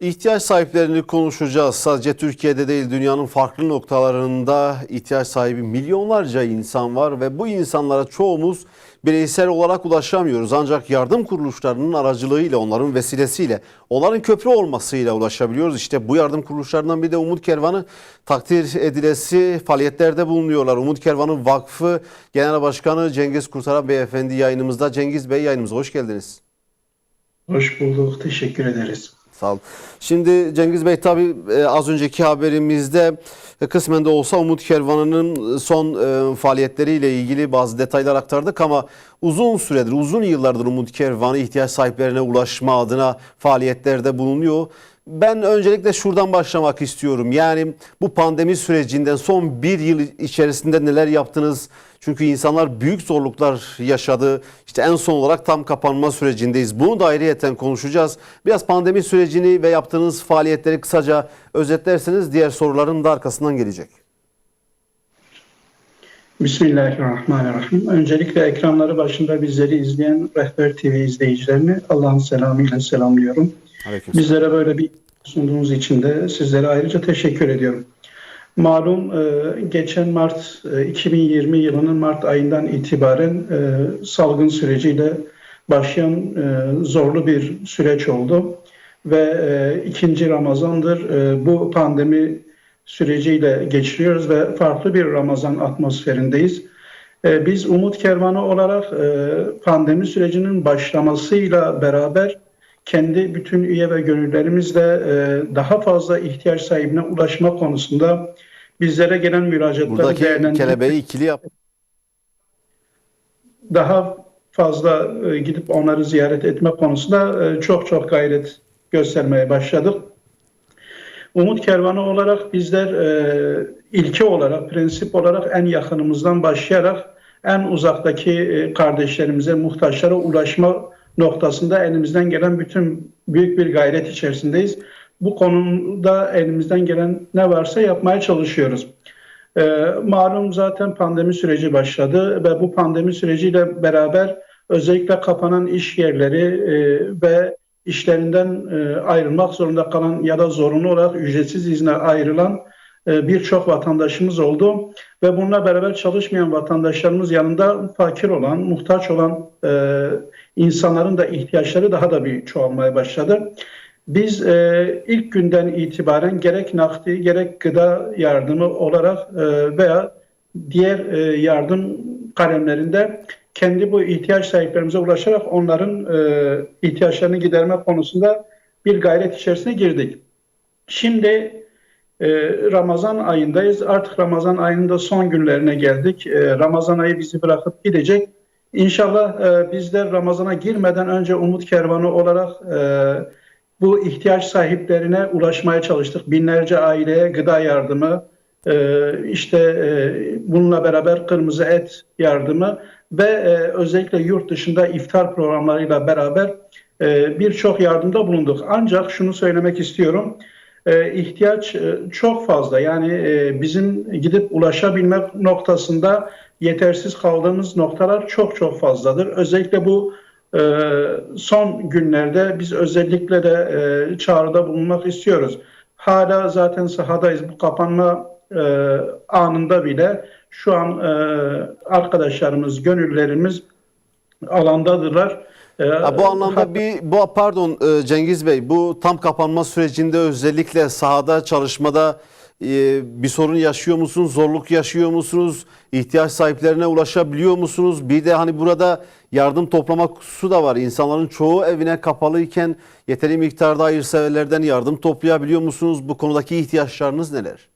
İhtiyaç sahiplerini konuşacağız. Sadece Türkiye'de değil dünyanın farklı noktalarında ihtiyaç sahibi milyonlarca insan var ve bu insanlara çoğumuz bireysel olarak ulaşamıyoruz. Ancak yardım kuruluşlarının aracılığıyla, onların vesilesiyle, onların köprü olmasıyla ulaşabiliyoruz. İşte bu yardım kuruluşlarından bir de Umut Kervanı takdir edilesi faaliyetlerde bulunuyorlar. Umut Kervanı Vakfı Genel Başkanı Cengiz Kurtaran Beyefendi yayınımızda. Cengiz Bey yayınımıza hoş geldiniz. Hoş bulduk. Teşekkür ederiz. Sağ olun. Şimdi Cengiz Bey tabii e, az önceki haberimizde e, kısmen de olsa Umut Kervanı'nın son e, faaliyetleriyle ilgili bazı detaylar aktardık ama uzun süredir, uzun yıllardır Umut Kervanı ihtiyaç sahiplerine ulaşma adına faaliyetlerde bulunuyor. Ben öncelikle şuradan başlamak istiyorum. Yani bu pandemi sürecinden son bir yıl içerisinde neler yaptınız? Çünkü insanlar büyük zorluklar yaşadı. İşte en son olarak tam kapanma sürecindeyiz. Bunu da ayrıyeten konuşacağız. Biraz pandemi sürecini ve yaptığınız faaliyetleri kısaca özetlerseniz diğer soruların da arkasından gelecek. Bismillahirrahmanirrahim. Öncelikle ekranları başında bizleri izleyen Rehber TV izleyicilerini Allah'ın selamıyla selamlıyorum. Aleykümselam. Bizlere böyle bir sunduğunuz için de sizlere ayrıca teşekkür ediyorum. Malum e, geçen Mart e, 2020 yılının Mart ayından itibaren e, salgın süreciyle başlayan e, zorlu bir süreç oldu ve e, ikinci Ramazan'dır e, bu pandemi süreciyle geçiriyoruz ve farklı bir Ramazan atmosferindeyiz. E, Biz Umut Kervanı olarak e, pandemi sürecinin başlamasıyla beraber kendi bütün üye ve gönüllerimizle e, daha fazla ihtiyaç sahibine ulaşma konusunda bizlere gelen müracaatları Buradaki değerlendirip kelebeği ikili yap. daha fazla e, gidip onları ziyaret etme konusunda e, çok çok gayret göstermeye başladık. Umut Kervanı olarak bizler e, ilke olarak, prensip olarak en yakınımızdan başlayarak en uzaktaki e, kardeşlerimize, muhtaçlara ulaşma noktasında elimizden gelen bütün büyük bir gayret içerisindeyiz. Bu konuda elimizden gelen ne varsa yapmaya çalışıyoruz. E, malum zaten pandemi süreci başladı ve bu pandemi süreciyle beraber özellikle kapanan iş yerleri e, ve işlerinden e, ayrılmak zorunda kalan ya da zorunlu olarak ücretsiz izne ayrılan e, birçok vatandaşımız oldu ve bununla beraber çalışmayan vatandaşlarımız yanında fakir olan, muhtaç olan e, insanların da ihtiyaçları daha da bir çoğalmaya başladı. Biz e, ilk günden itibaren gerek nakdi gerek gıda yardımı olarak e, veya diğer e, yardım kalemlerinde kendi bu ihtiyaç sahiplerimize ulaşarak onların e, ihtiyaçlarını giderme konusunda bir gayret içerisine girdik. Şimdi e, Ramazan ayındayız. Artık Ramazan ayının da son günlerine geldik. E, Ramazan ayı bizi bırakıp gidecek. İnşallah e, bizler Ramazan'a girmeden önce Umut Kervanı olarak e, bu ihtiyaç sahiplerine ulaşmaya çalıştık. Binlerce aileye gıda yardımı, e, işte e, bununla beraber kırmızı et yardımı ve e, özellikle yurt dışında iftar programlarıyla beraber birçok yardımda bulunduk. Ancak şunu söylemek istiyorum. İhtiyaç çok fazla. Yani bizim gidip ulaşabilmek noktasında yetersiz kaldığımız noktalar çok çok fazladır. Özellikle bu son günlerde biz özellikle de e, çağrıda bulunmak istiyoruz. Hala zaten sahadayız. Bu kapanma e, anında bile şu an e, arkadaşlarımız, gönüllerimiz alandadırlar. E, Ha, bu anlamda bir bu pardon Cengiz Bey bu tam kapanma sürecinde özellikle sahada çalışmada bir sorun yaşıyor musunuz? Zorluk yaşıyor musunuz? İhtiyaç sahiplerine ulaşabiliyor musunuz? Bir de hani burada yardım toplama su da var. İnsanların çoğu evine kapalıyken yeteri miktarda hayırseverlerden yardım toplayabiliyor musunuz? Bu konudaki ihtiyaçlarınız neler?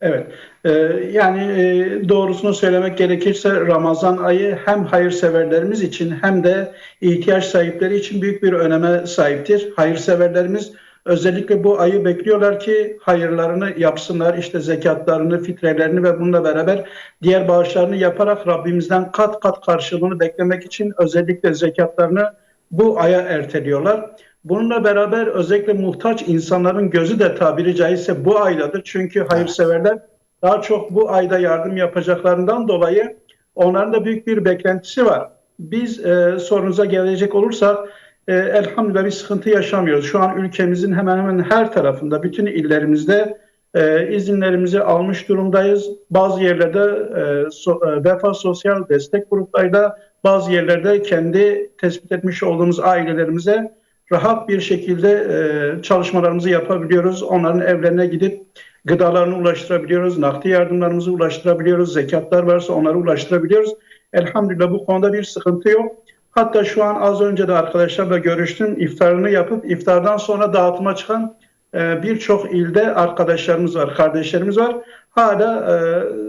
Evet, e, yani e, doğrusunu söylemek gerekirse Ramazan ayı hem hayırseverlerimiz için hem de ihtiyaç sahipleri için büyük bir öneme sahiptir. Hayırseverlerimiz özellikle bu ayı bekliyorlar ki hayırlarını yapsınlar, işte zekatlarını, fitrelerini ve bununla beraber diğer bağışlarını yaparak Rabbimizden kat kat karşılığını beklemek için özellikle zekatlarını bu aya erteliyorlar. Bununla beraber özellikle muhtaç insanların gözü de tabiri caizse bu aydadır. Çünkü hayırseverler daha çok bu ayda yardım yapacaklarından dolayı onların da büyük bir beklentisi var. Biz e, sorunuza gelecek olursak e, elhamdülillah bir sıkıntı yaşamıyoruz. Şu an ülkemizin hemen hemen her tarafında, bütün illerimizde e, izinlerimizi almış durumdayız. Bazı yerlerde e, so- e, Vefa Sosyal Destek Gruplarıyla, bazı yerlerde kendi tespit etmiş olduğumuz ailelerimize rahat bir şekilde e, çalışmalarımızı yapabiliyoruz. Onların evlerine gidip gıdalarını ulaştırabiliyoruz, nakdi yardımlarımızı ulaştırabiliyoruz, zekatlar varsa onları ulaştırabiliyoruz. Elhamdülillah bu konuda bir sıkıntı yok. Hatta şu an az önce de arkadaşlarla görüştüm. İftarını yapıp iftardan sonra dağıtıma çıkan e, birçok ilde arkadaşlarımız var, kardeşlerimiz var. Hala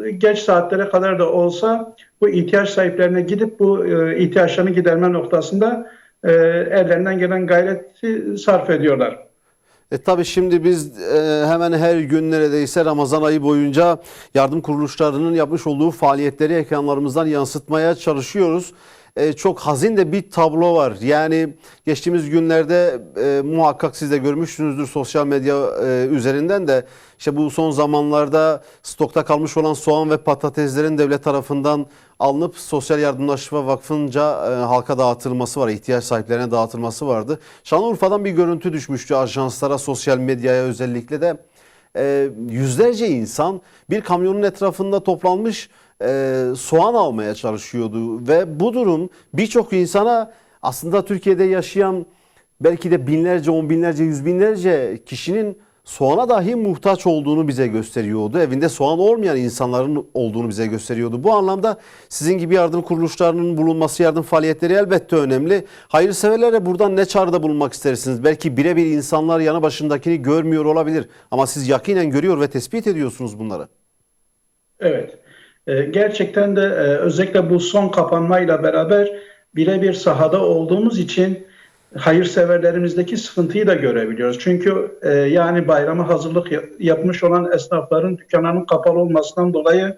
e, geç saatlere kadar da olsa bu ihtiyaç sahiplerine gidip bu e, ihtiyaçlarını giderme noktasında e, ellerinden gelen gayreti sarf ediyorlar. E tabii şimdi biz e, hemen her gün neredeyse Ramazan ayı boyunca yardım kuruluşlarının yapmış olduğu faaliyetleri ekranlarımızdan yansıtmaya çalışıyoruz. E, çok hazin de bir tablo var. Yani geçtiğimiz günlerde e, muhakkak siz de görmüşsünüzdür sosyal medya e, üzerinden de işte bu son zamanlarda stokta kalmış olan soğan ve patateslerin devlet tarafından alınıp Sosyal Yardımlaşma Vakfı'nca e, halka dağıtılması var. ihtiyaç sahiplerine dağıtılması vardı. Şanlıurfa'dan bir görüntü düşmüştü ajanslara, sosyal medyaya özellikle de. E, yüzlerce insan bir kamyonun etrafında toplanmış e, soğan almaya çalışıyordu. Ve bu durum birçok insana aslında Türkiye'de yaşayan belki de binlerce, on binlerce, yüz binlerce kişinin soğana dahi muhtaç olduğunu bize gösteriyordu. Evinde soğan olmayan insanların olduğunu bize gösteriyordu. Bu anlamda sizin gibi yardım kuruluşlarının bulunması, yardım faaliyetleri elbette önemli. Hayırseverlere buradan ne çağrıda bulunmak istersiniz? Belki birebir insanlar yanı başındakini görmüyor olabilir. Ama siz yakinen görüyor ve tespit ediyorsunuz bunları. Evet. Ee, Gerçekten de e, özellikle bu son kapanmayla beraber birebir sahada olduğumuz için hayırseverlerimizdeki sıkıntıyı da görebiliyoruz. Çünkü e, yani bayrama hazırlık ya- yapmış olan esnafların dükkanlarının kapalı olmasından dolayı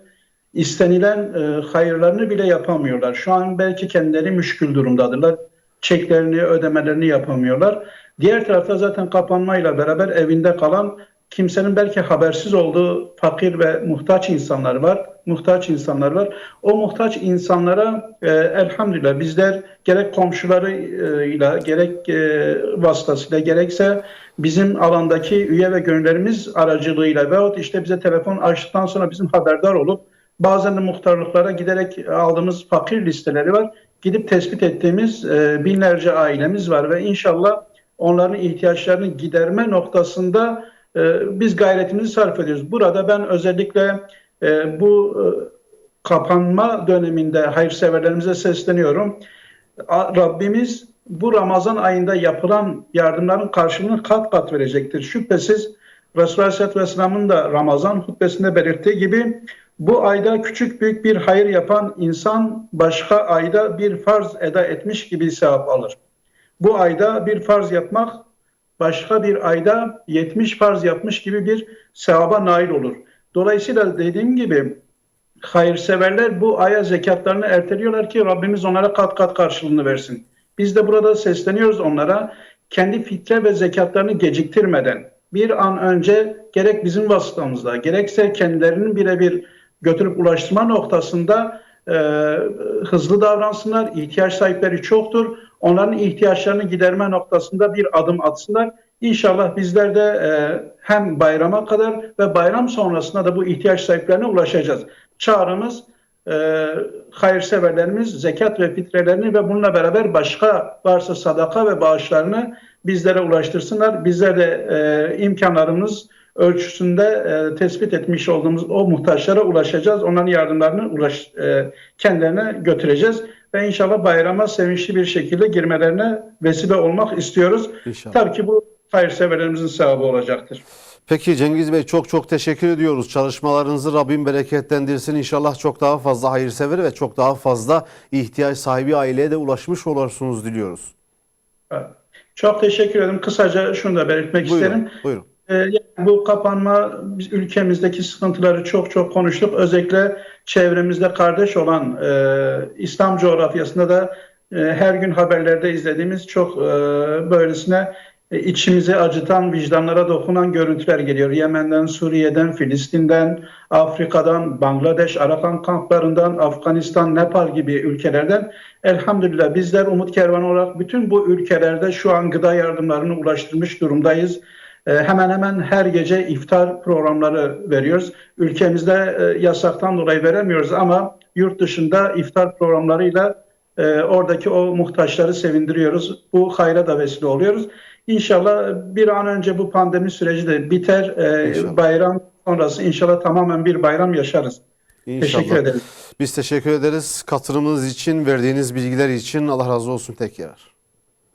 istenilen e, hayırlarını bile yapamıyorlar. Şu an belki kendileri müşkül durumdadırlar. Çeklerini, ödemelerini yapamıyorlar. Diğer tarafta zaten kapanmayla beraber evinde kalan kimsenin belki habersiz olduğu fakir ve muhtaç insanlar var. Muhtaç insanlar var. O muhtaç insanlara e, elhamdülillah bizler gerek komşularıyla gerek e, vasıtasıyla gerekse bizim alandaki üye ve gönüllerimiz aracılığıyla veyahut işte bize telefon açtıktan sonra bizim haberdar olup bazen de muhtarlıklara giderek aldığımız fakir listeleri var. Gidip tespit ettiğimiz e, binlerce ailemiz var ve inşallah onların ihtiyaçlarını giderme noktasında e, biz gayretimizi sarf ediyoruz. Burada ben özellikle e, bu e, kapanma döneminde hayırseverlerimize sesleniyorum. Rabbimiz bu Ramazan ayında yapılan yardımların karşılığını kat kat verecektir. Şüphesiz Resulullah Aleyhisselatü Vesselam'ın da Ramazan hutbesinde belirttiği gibi bu ayda küçük büyük bir hayır yapan insan başka ayda bir farz eda etmiş gibi sevap alır. Bu ayda bir farz yapmak başka bir ayda 70 farz yapmış gibi bir sevaba nail olur. Dolayısıyla dediğim gibi hayırseverler bu aya zekatlarını erteliyorlar ki Rabbimiz onlara kat kat karşılığını versin. Biz de burada sesleniyoruz onlara kendi fitre ve zekatlarını geciktirmeden bir an önce gerek bizim vasıtamızda gerekse kendilerinin birebir götürüp ulaştırma noktasında e, hızlı davransınlar. İhtiyaç sahipleri çoktur. Onların ihtiyaçlarını giderme noktasında bir adım atsınlar. İnşallah bizler de e, hem bayrama kadar ve bayram sonrasında da bu ihtiyaç sahiplerine ulaşacağız. Çağrımız e, hayırseverlerimiz zekat ve fitrelerini ve bununla beraber başka varsa sadaka ve bağışlarını bizlere ulaştırsınlar. Bizler de e, imkanlarımız ölçüsünde e, tespit etmiş olduğumuz o muhtaçlara ulaşacağız. Onların yardımlarını ulaş, e, kendilerine götüreceğiz ve inşallah bayrama sevinçli bir şekilde girmelerine vesile olmak istiyoruz. İnşallah. Tabii ki bu hayırseverlerimizin sevabı olacaktır. Peki Cengiz Bey çok çok teşekkür ediyoruz. Çalışmalarınızı Rabbim bereketlendirsin. İnşallah çok daha fazla hayırsever ve çok daha fazla ihtiyaç sahibi aileye de ulaşmış olursunuz diliyoruz. Çok teşekkür ederim. Kısaca şunu da belirtmek Buyurun. isterim. Buyurun. Ee, bu kapanma biz ülkemizdeki sıkıntıları çok çok konuştuk. Özellikle çevremizde kardeş olan e, İslam coğrafyasında da e, her gün haberlerde izlediğimiz çok e, böylesine e, içimizi acıtan, vicdanlara dokunan görüntüler geliyor. Yemen'den, Suriye'den, Filistin'den, Afrika'dan, Bangladeş, Arakan kamplarından, Afganistan, Nepal gibi ülkelerden. Elhamdülillah bizler Umut Kervanı olarak bütün bu ülkelerde şu an gıda yardımlarını ulaştırmış durumdayız. E, Hemen hemen her gece iftar programları veriyoruz. Ülkemizde e, yasaktan dolayı veremiyoruz ama yurt dışında iftar programlarıyla e, oradaki o muhtaçları sevindiriyoruz. Bu hayra da vesile oluyoruz. İnşallah bir an önce bu pandemi süreci de biter. İnşallah. bayram sonrası inşallah tamamen bir bayram yaşarız. İnşallah. Teşekkür ederiz. Biz teşekkür ederiz katılımınız için, verdiğiniz bilgiler için. Allah razı olsun tekrar.